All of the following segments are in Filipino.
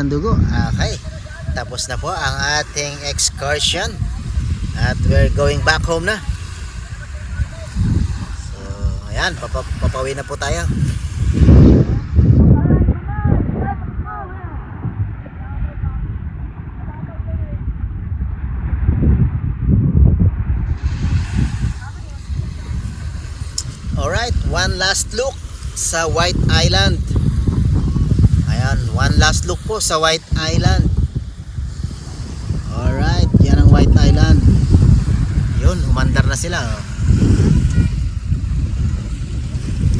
mga kasandugo. Okay. Tapos na po ang ating excursion. At we're going back home na. So ayan, papa na po tayo. Alright, one last look sa White Island. One last look po sa White Island. Alright, yan ang White Island. Yun, umandar na sila. Oh.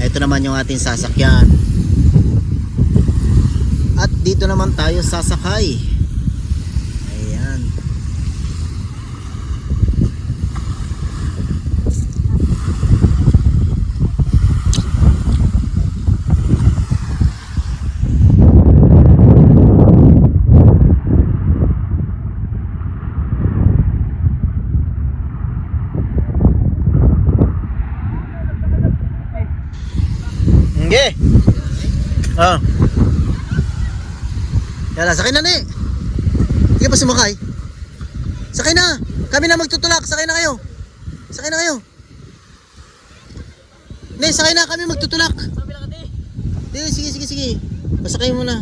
Ito naman yung ating sasakyan. At dito naman tayo sasakay. Ayan. Sige. Oh. Yala, sakay na ni. Hindi pa sumakay. Sakay na. Kami na magtutulak. Sakay na kayo. Sakay na kayo. Ne, sakay na kami magtutulak. Di, sige, sige, sige. Pasakay mo na.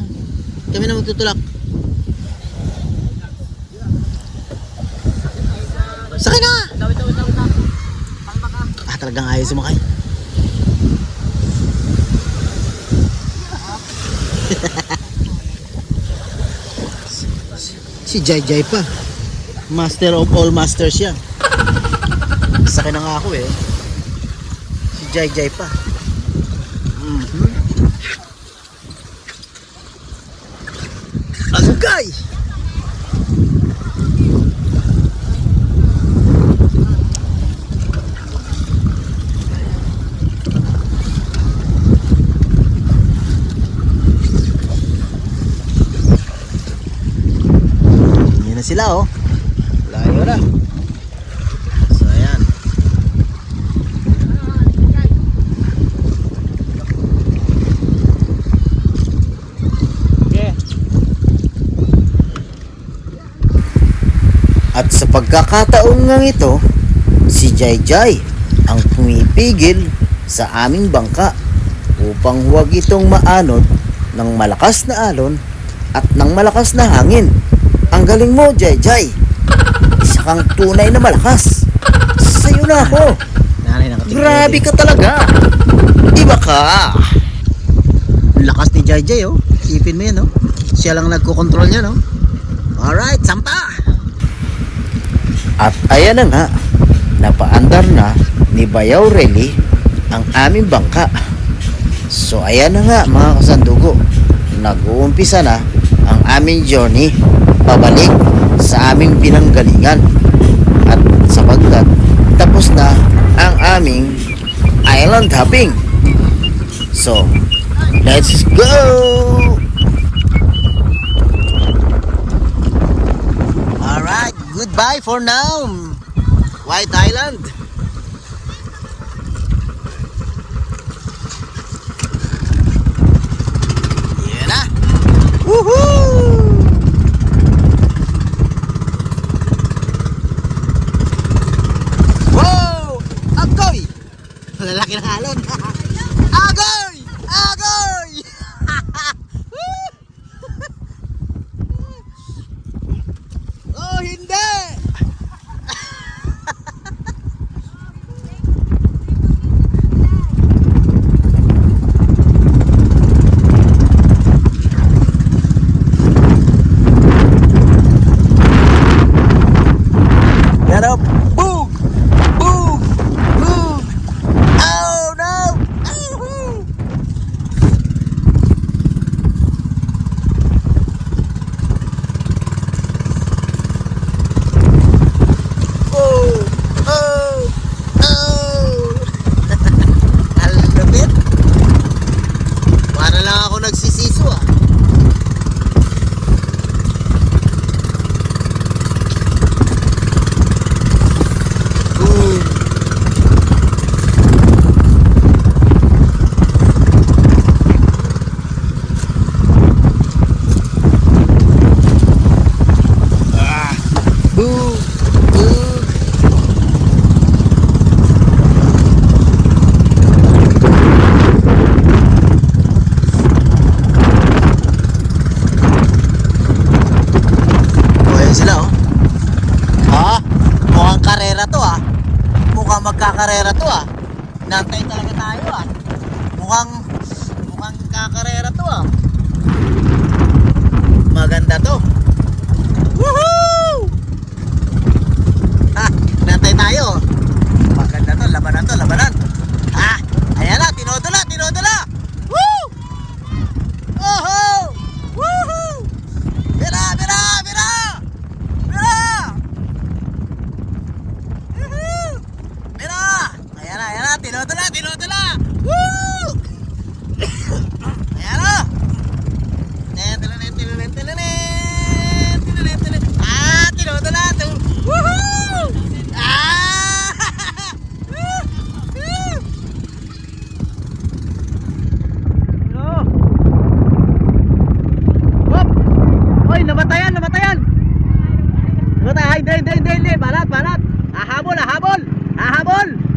Kami na magtutulak. Sakay na! Ah, talagang ayaw sumakay. Si Jai Jai pa. Master of all masters yan. Sakay na nga ako eh. Si Jai Jai pa. Mhm. Agay! Yan na sila oh. Layo na. So ayan. At sa pagkakataon nga ito, si Jai Jai ang pumipigil sa aming bangka upang huwag itong maanod ng malakas na alon at ng malakas na hangin. Ang galing mo, Jai Jai. Isa kang tunay na malakas. Sa'yo na ako. Grabe ka talaga. Iba ka. Lakas ni Jai Jai, oh. Isipin mo yan, oh. Siya lang nagkocontrol niya, no? Alright, sampa! At ayan na nga, napaandar na ni Bayaw Rally ang aming bangka. So ayan na nga mga kasandugo, nag-uumpisa na ang aming journey pabalik sa aming pinanggalingan. At sapagkat tapos na ang aming island hopping. So, let's go! Alright, goodbye for now. White Island. Yan na. Woohoo! Wow! Agoy! Lalaki ng alon. Hoy, namatayan, namatayan. Namatay, hindi, hindi, hindi, balat, balat. Ahabol, ahabol, ahabol.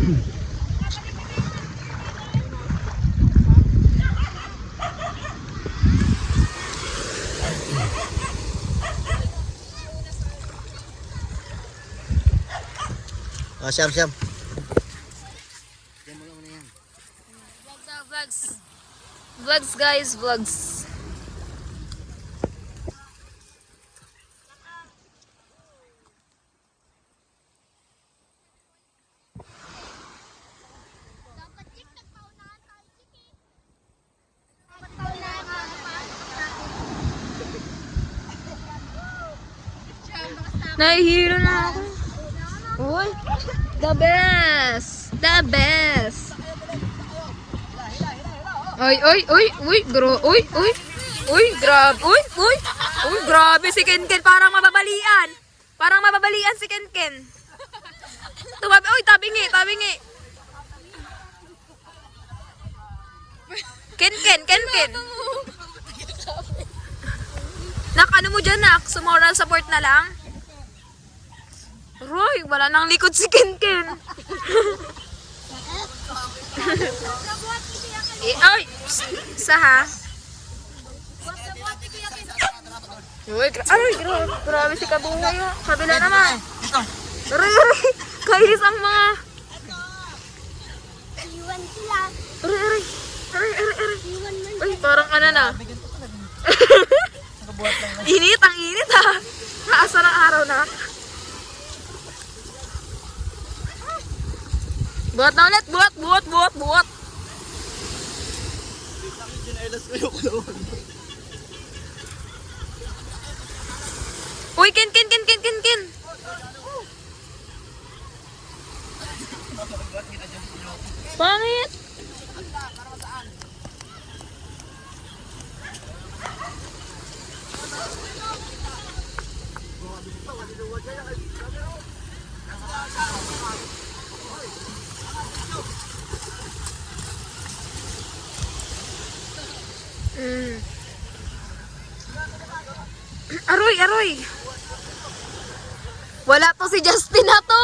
Ah, siyam, siyam. Vlogs vlogs. Vlogs guys, vlogs. Nahihiro na ako. Uy, the best! The best! Uy, uy, uy, uy, gro, uy, uy, uy, grabe, uy, uy, uy, grabe si Ken Ken, parang mababalian. Parang mababalian si Ken Ken. Tumabi, uy, tabingi, tabingi. Ken Ken, Ken Ken. Nak, ano mo dyan, nak? Sumoral support na lang? Roy, wala nang likod si Ken Ken. eh, ay! Sa ha? Uy, gra ay, gra grabe si Kabungay. oh. Kabila naman. Aray, aray. Kainis ang mga... Iwan sila. Aray, aray. Aray, aray, aray. Iwan man. Uy, parang ano na. init, ang init ha. Naasa ng araw na. Buhat na ulit, buhat, buhat, buhat, buhat. Uy, kin, kin, kin, kin, kin, kin. Pangit. Mm. Aroy, aroy. Wala to si Justin na to.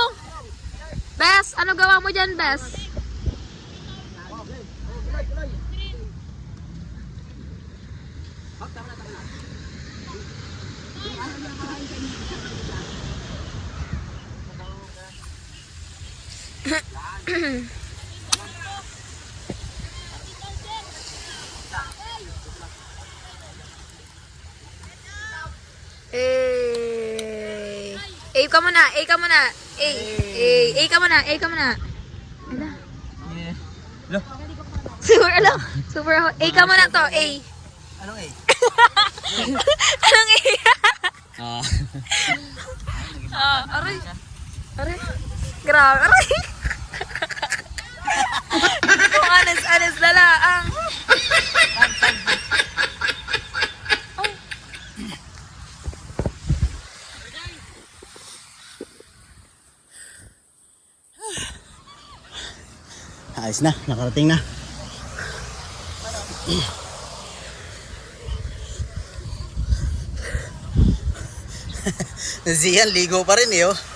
Bes, ano gawa mo dyan, Bes? Eh ka muna, eh ka muna. Eh, eh, eh ka muna, eh ka muna. Ala. Lo. Super ala. Super eh ka muna to, eh. Anong eh? Anong eh? Ah. Ah, aray. Aray. Grabe, aray. Kung anes, anes na Ayos na, nakarating na. Zian, ligo pa rin eh oh.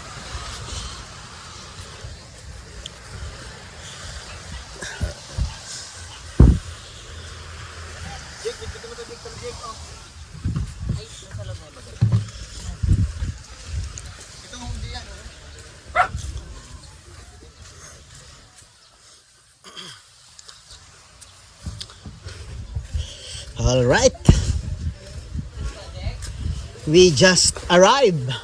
All right. We just arrived.